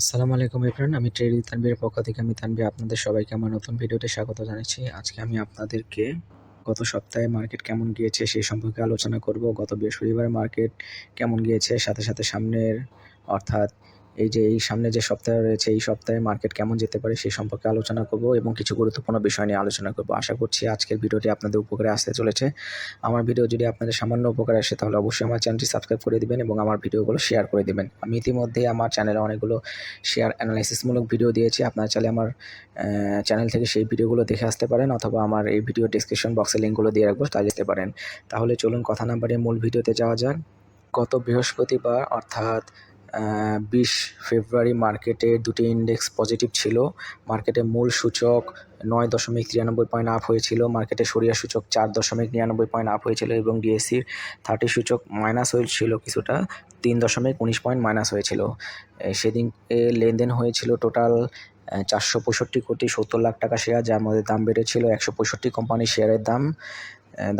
আসসালামু আলাইকুম এভরিওয়ান, আমি ট্রেডিং তানবির পক্ষ থেকে, আমি তানবি আপনাদের সবাইকে আমার নতুন ভিডিওতে স্বাগত জানাচ্ছি। আজকে আমি আপনাদেরকে গত সপ্তাহে মার্কেট কেমন গিয়েছে সেই সম্পর্কে আলোচনা করব। গত বৃহস্পতিবার মার্কেট কেমন গিয়েছে, সাথে সাথে সামনের, অর্থাৎ এই যে, এই সামনে যে সপ্তাহ রয়েছে, এই সপ্তাহে মার্কেট কেমন যেতে পারে সেই সম্পর্কে আলোচনা করব এবং কিছু গুরুত্বপূর্ণ বিষয় নিয়ে আলোচনা করব। আশা করছি আজকের ভিডিওটি আপনাদের উপকারে আসতে চলেছে। আমার ভিডিও যদি আপনাদের সামান্য উপকারে আসে, তাহলে অবশ্যই আমার চ্যানেলটি সাবস্ক্রাইব করে দিবেন এবং আমার ভিডিওগুলো শেয়ার করে দিবেন। আমি ইতিমধ্যেই আমার চ্যানেলে অনেকগুলো শেয়ার অ্যানালাইসিসমূলক ভিডিও দিয়েছি। আপনারা চাইলে আমার চ্যানেল থেকে সেই ভিডিওগুলো দেখে আসতে পারেন অথবা আমার এই ভিডিও ডিসক্রিপশন বক্সে লিঙ্কগুলো দিয়ে রাখব তা যেতে পারেন। তাহলে চলুন কথা না বাড়িয়ে মূল ভিডিওতে যাওয়া যাক। গত বৃহস্পতিবার, অর্থাৎ বিশ ফেব্রুয়ারি মার্কেটে দুটি ইন্ডেক্স পজিটিভ ছিল। মার্কেটে মূল সূচক নয় দশমিক তিরানব্বই পয়েন্ট আপ হয়েছিল। মার্কেটে সরিয়া সূচক চার দশমিক নিরানব্বই পয়েন্ট আপ হয়েছিল এবং ডিএসসির থার্টি সূচক মাইনাস হয়েছিল কিছুটা, তিন দশমিক উনিশ পয়েন্ট মাইনাস হয়েছিল। সেদিন লেনদেন হয়েছিল টোটাল চারশো পঁয়ষট্টি কোটি সত্তর লাখ টাকা শেয়ার যার মধ্যে দাম বেড়েছিল একশো পঁয়ষট্টি কোম্পানির শেয়ারের দাম।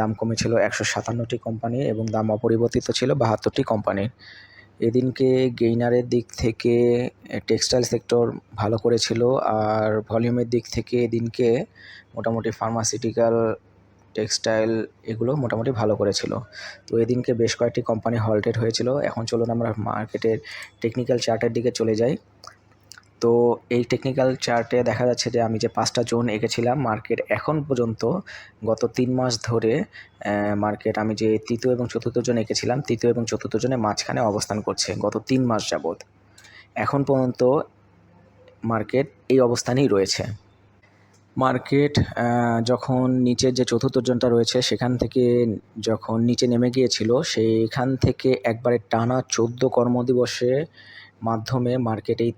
দাম কমেছিল একশো সাতান্নটি কোম্পানি এবং দাম অপরিবর্তিত ছিল বাহাত্তরটি কোম্পানির এদিনকে গেইনারের দিক থেকে টেক্সটাইল সেক্টর ভালো করেছিল আর ভলিউমের দিক থেকে এদিনকে মোটামুটি ফার্মাসিউটিক্যাল, টেক্সটাইল এগুলো মোটামুটি ভালো করেছিল। তো এদিনকে বেশ কয়েকটি কোম্পানি হল্টেড হয়েছিল। এখন চলুন আমরা মার্কেটের টেকনিক্যাল চার্টের দিকে চলে যাই। তো এই টেকনিক্যাল চার্টে দেখা যাচ্ছে যে আমি যে পাঁচটা জোন এঁকেছিলাম মার্কেট এখন পর্যন্ত গত তিন মাস ধরে মার্কেট আমি যে তৃতীয় এবং চতুর্থ জন এঁকেছিলাম, তৃতীয় এবং চতুর্থ জনের মাঝখানে অবস্থান করছে গত তিন মাস যাবৎ। এখন পর্যন্ত মার্কেট এই অবস্থানেই রয়েছে। মার্কেট যখন নিচের যে চতুর্থ জনটা রয়েছে সেখান থেকে যখন নিচে নেমে গিয়েছিল, সেইখান থেকে একবারে টানা চোদ্দ কর্মদিবসে মাধ্যমে মার্কেট এই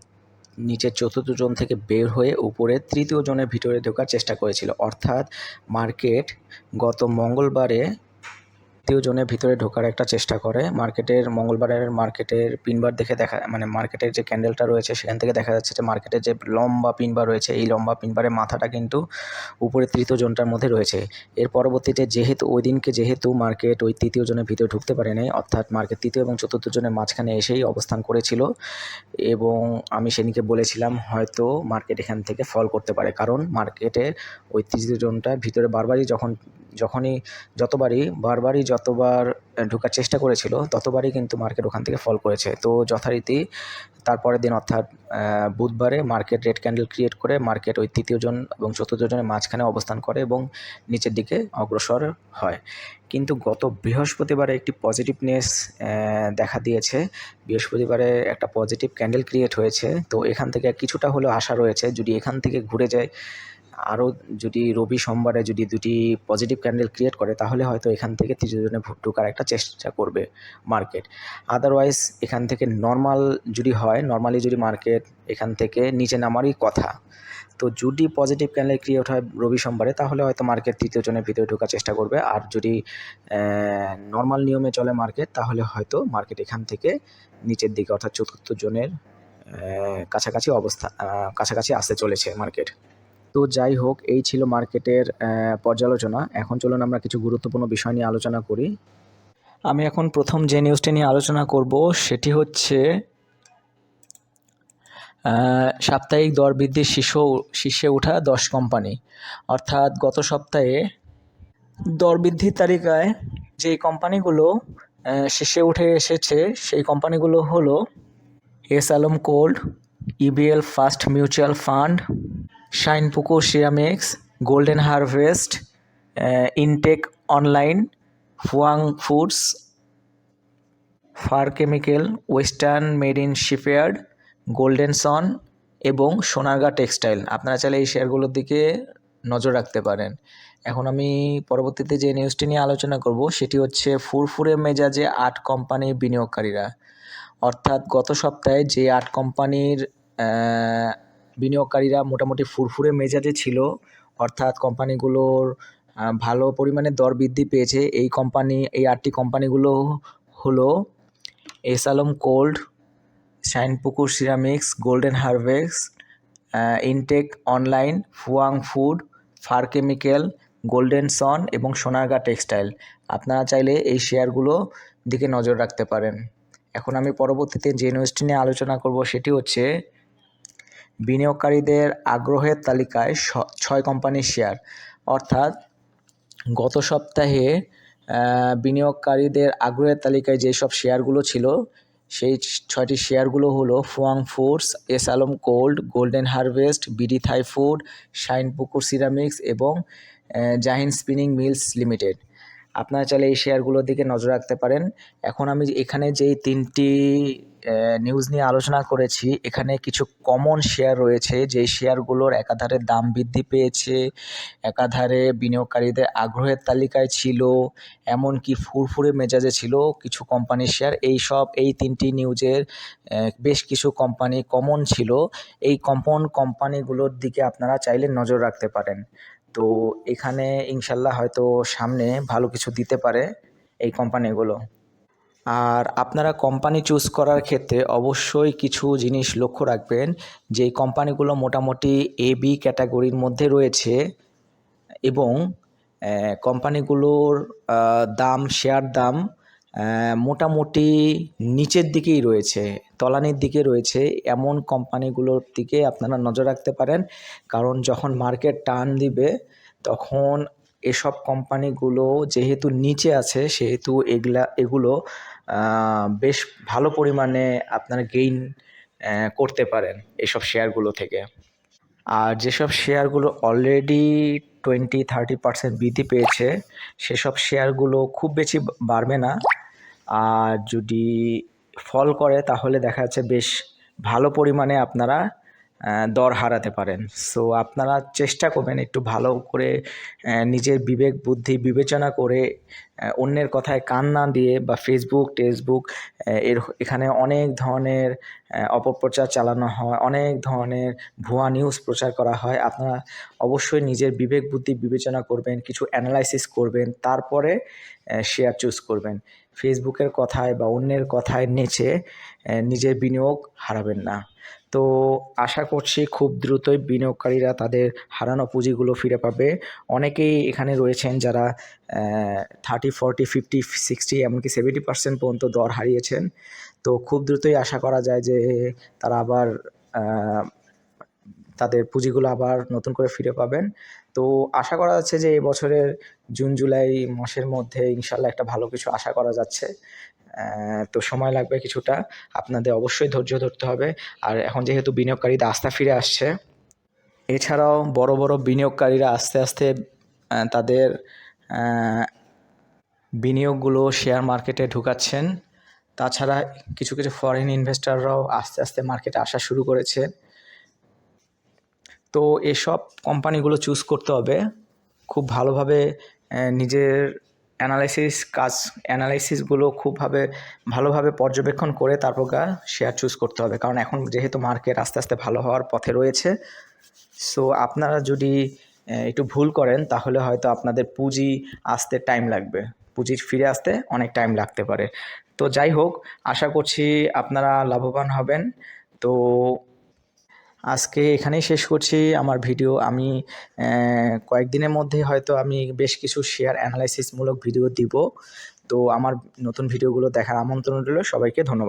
নিচের চতুর্থ জোন থেকে বের হয়ে উপরে তৃতীয় জনের ভিতরে ঢোকার চেষ্টা করেছিল। অর্থাৎ মার্কেট গত মঙ্গলবারে তৃতীয় জনের ভিতরে ঢোকার একটা চেষ্টা করে। মার্কেটের, মঙ্গলবারের মার্কেটের পিনবার দেখে দেখা মানে মার্কেটের যে ক্যান্ডেলটা রয়েছে, সেখান থেকে দেখা যাচ্ছে যে মার্কেটের যে লম্বা পিনবার রয়েছে, এই লম্বা পিনবারের মাথাটা কিন্তু উপরে তৃতীয় জনটার মধ্যে রয়েছে। এর পরবর্তীতে যেহেতু, ওই দিনকে যেহেতু মার্কেট ওই তৃতীয় জনের ভিতরে ঢুকতে পারে নাই, অর্থাৎ মার্কেট তৃতীয় এবং চতুর্থ জনের মাঝখানে এসেই অবস্থান করেছিল এবং আমি সেদিনকে বলেছিলাম, হয়তো মার্কেট এখান থেকে ফল করতে পারে। কারণ মার্কেটের ওই তৃতীয় জনটা ভিতরে বারবারই যখন, যখনই, যতবারই বারবারই যতবার ঢোকার চেষ্টা করেছিল, ততবারই কিন্তু মার্কেট ওখান থেকে ফল করেছে। তো যথারীতি তারপরের দিন অর্থাৎ বুধবারে মার্কেট রেড ক্যান্ডেল ক্রিয়েট করে মার্কেট ওই তৃতীয় জন এবং চতুর্থ জনের মাঝখানে অবস্থান করে এবং নিচের দিকে অগ্রসর হয়। কিন্তু গত বৃহস্পতিবারে একটি পজিটিভনেস দেখা দিয়েছে। বৃহস্পতিবারে একটা পজিটিভ ক্যান্ডেল ক্রিয়েট হয়েছে। তো এখান থেকে কিছুটা হলেও আশা রয়েছে, যদি এখান থেকে ঘুরে যায় আরও যদি রবি সোমবারে যদি দুটি পজিটিভ ক্যান্ডেল ক্রিয়েট করে, তাহলে হয়তো এখান থেকে তৃতীয় জনে ঢোকার একটা চেষ্টা করবে মার্কেট আদারওয়াইজ এখান থেকে নর্মাল যদি হয় নর্মালি যদি মার্কেট এখান থেকে নিচে নামারই কথা। তো যদি পজিটিভ ক্যান্ডেল ক্রিয়েট হয় রবি সোমবারে, তাহলে হয়তো মার্কেট তৃতীয় জনের ভিতরে ঢোকার চেষ্টা করবে। আর যদি নর্মাল নিয়মে চলে মার্কেট তাহলে হয়তো মার্কেট এখান থেকে নিচের দিকে অর্থাৎ চতুর্থ জনের কাছাকাছি অবস্থা কাছাকাছি আসতে চলেছে মার্কেট তো যাই হোক, এই ছিল মার্কেটের পর্যালোচনা। এখন চলুন আমরা কিছু গুরুত্বপূর্ণ বিষয় নিয়ে আলোচনা করি। আমি এখন প্রথম যে নিউজটি নিয়ে আলোচনা করব, সেটি হচ্ছে সাপ্তাহিক দর বৃদ্ধির শীর্ষ, শীর্ষে ওঠা দশ কোম্পানি অর্থাৎ গত সপ্তাহে দর বৃদ্ধির তালিকায় যেই কোম্পানিগুলো শীর্ষে উঠে এসেছে, সেই কোম্পানিগুলো হলো S Alam cold EBL first mutual fund Shinepukur ceramics golden harvest intech online Fuwang foods far chemical western made in shipyard golden son এবং সোনারগা টেক্সটাইল আপনারা চাইলে এই শেয়ারগুলোর দিকে নজর রাখতে পারেন। এখন আমি পরবর্তীতে যে নিউজটি নিয়ে আলোচনা করব, সেটি হচ্ছে ফুরফুরে মেজাজে আট কোম্পানির বিনিয়োগকারীরা। অর্থাৎ গত সপ্তাহে যে আট কোম্পানির বিনিয়োগকারীরা মোটামুটি ফুরফুরে মেজাজে ছিল, অর্থাৎ কোম্পানিগুলোর ভালো পরিমাণে দর বৃদ্ধি পেয়েছে, এই কোম্পানি, এই আটটি কোম্পানিগুলো হলো S Alam cold, Shinepukur ceramics, golden harvest intech online, Fuwang food, far chemical, golden son এবং সোনারগা টেক্সটাইল। আপনারা চাইলে এই শেয়ারগুলো দিকে নজর রাখতে পারেন। এখন আমি পরবর্তীতে যে নিউজটি নিয়ে আলোচনা করব সেটি হচ্ছে, বিনিয়োগকারীদের আগ্রহের তালিকায় ছয় কোম্পানির শেয়ার অর্থাৎ গত সপ্তাহে বিনিয়োগকারীদের আগ্রহের তালিকায় যেসব শেয়ারগুলো ছিল, সেই ছয়টি শেয়ারগুলো হলো Fuwang foods S Alam cold golden harvest BD Thai food Shinepukur ceramics এবং জাহিন স্পিনিং মিলস লিমিটেড আপনারা চাইলে এই শেয়ারগুলোর দিকে নজর রাখতে পারেন। এখন আমি এখানে যেই তিনটি নিউজ নিয়ে আলোচনা করেছি, এখানে কিছু কমন শেয়ার রয়েছে। যেই শেয়ারগুলোর একাধারে দাম বৃদ্ধি পেয়েছে, একাধারে বিনিয়োগকারীদের আগ্রহের তালিকায় ছিল, এমনকি ফুরফুরে মেজাজে ছিল কিছু কোম্পানির শেয়ার এই সব, এই তিনটি নিউজের বেশ কিছু কোম্পানি কমন ছিল। এই কমন কোম্পানিগুলোর দিকে আপনারা চাইলে নজর রাখতে পারেন। তো এখানে ইনশাল্লাহ হয়তো সামনে ভালো কিছু দিতে পারে এই কোম্পানিগুলো আর আপনারা কোম্পানি চুজ করার ক্ষেত্রে অবশ্যই কিছু জিনিস লক্ষ্য রাখবেন যে কোম্পানিগুলো মোটামুটি এ বি ক্যাটাগরির মধ্যে রয়েছে এবং কোম্পানিগুলোর দাম শেয়ার দাম মোটামুটি নিচের দিকেই রয়েছে, তলানির দিকে রয়েছে। এমন কোম্পানিগুলোর দিকে আপনারা নজর রাখতে পারেন, কারণ যখন মার্কেট টার্ন দিবে, তখন এসব কোম্পানিগুলো যেহেতু নিচে আছে, সেহেতু এগুলা, এগুলো বেশ ভালো পরিমাণে আপনারা গেইন করতে পারেন এসব শেয়ারগুলো থেকে। আর যেসব শেয়ারগুলো অলরেডি টোয়েন্টি থার্টি পার্সেন্ট বৃদ্ধি পেয়েছে। সেসব শেয়ারগুলো খুব বেশি বাড়বে না। আর যদি ফল করে, তাহলে দেখা যাচ্ছে বেশ ভালো পরিমাণে আপনারা দর হারাতে পারেন। সো আপনারা চেষ্টা করবেন একটু ভালো করে নিজের বিবেক, বুদ্ধি বিবেচনা করে অন্যের কথায় কান না দিয়ে বা ফেসবুক টেসবুক এর এখানে অনেক ধরনের অপপ্রচার চালানো হয়, অনেক ধরনের ভুয়া নিউজ প্রচার করা হয়। আপনারা অবশ্যই নিজের বিবেক, বুদ্ধি বিবেচনা করবেন, কিছু অ্যানালাইসিস করবেন, তারপরে শেয়ার চুজ করবেন। ফেসবুকের কথায় বা অন্যের কথায় নেচে নিজের বিনিয়োগ হারাবেন না। তো আশা করছি খুব দ্রুতই বিনিয়োগকারীরা তাদের হারানো পুঁজিগুলো ফিরে পাবে। অনেকেই এখানে রয়েছেন যারা থার্টি ফর্টি ফিফটি সিক্সটি এমনকি সেভেন্টি পার্সেন্ট পর্যন্ত দর হারিয়েছেন। তো খুব দ্রুতই আশা করা যায় যে তারা আবার তাদের পুঁজিগুলো আবার নতুন করে ফিরে পাবেন। তো আশা করা যাচ্ছে যে এই বছরের জুন, জুলাই মাসের মধ্যে ইনশাল্লাহ একটা ভালো কিছু আশা করা যাচ্ছে। তো সময় লাগবে কিছুটা। আপনাদের অবশ্যই ধৈর্য ধরতে হবে। আর এখন যেহেতু বিনিয়োগকারীদের আস্থা ফিরে আসছে, এছাড়াও বড় বড় বিনিয়োগকারীরা আস্তে আস্তে তাদের বিনিয়োগগুলো শেয়ার মার্কেটে ঢুকাচ্ছেন। তাছাড়া কিছু কিছু ফরেন ইনভেস্টররাও আস্তে আস্তে মার্কেটে আসা শুরু করেছে। তো এসব কোম্পানিগুলো চুজ করতে হবে। খুব ভালোভাবে নিজের অ্যানালাইসিস কাজ অ্যানালাইসিসগুলো খুবভাবে, ভালোভাবে পর্যবেক্ষণ করে তারপর শেয়ার চুজ করতে হবে। কারণ এখন যেহেতু মার্কেট আস্তে আস্তে ভালো হওয়ার পথে রয়েছে সো আপনারা যদি একটু ভুল করেন, তাহলে হয়তো আপনাদের পুঁজি আসতে টাইম লাগবে। পুঁজি ফিরে আসতে অনেক টাইম লাগতে পারে। তো যাই হোক, আশা করছি আপনারা লাভবান হবেন। তো আজকে এখানেই শেষ করছি। আমার ভিডিও আমি কয়েকদিনের মধ্যে হয়তো আমি বেশ কিছু শেয়ার অ্যানালাইসিসমূলক ভিডিও দিব। তো আমার নতুন ভিডিওগুলো দেখার আমন্ত্রণ রইল। সবাইকে ধন্যবাদ।